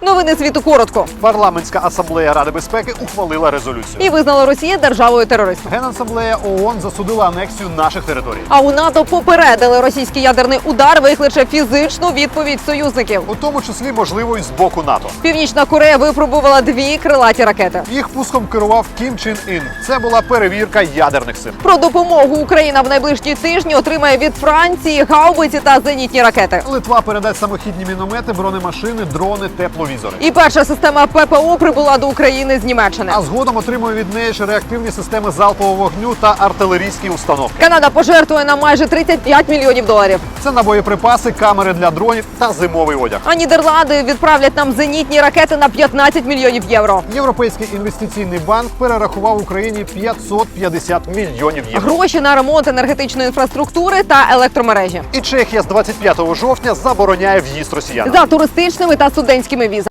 Новини світу коротко. Парламентська асамблея Ради безпеки ухвалила резолюцію. І визнала Росію державою терористом. Генасамблея ООН засудила анексію наших територій. А у НАТО попередили російський ядерний удар викличе фізичну відповідь союзників. У тому числі можливо і з боку НАТО. Північна Корея випробувала дві крилаті ракети. Їх пуском керував Кім Чен Ін. Це була перевірка ядерних сил. Про допомогу Україна в найближчі тижні отримає від Франції гаубиці та зенітні ракети. Литва передасть самохідні міномети, бронемашини, дрони, тепловізори. І перша система ППО прибула до України з Німеччини. А згодом отримує від неї ж реактивні системи залпового вогню та артилерійські установки. Канада пожертвує нам майже 35 мільйонів доларів. Це на боєприпаси, камери для дронів та зимовий одяг. А Нідерланди відправлять нам зенітні ракети на 15 мільйонів євро. Європейський інвестиційний банк перерахував Україні 550 мільйонів євро. Гроші на ремонт енергетичної інфраструктури та електромережі. І Чехія з 25 жовтня забороняє в'їзд росіян. За туристичними та студентськими візами.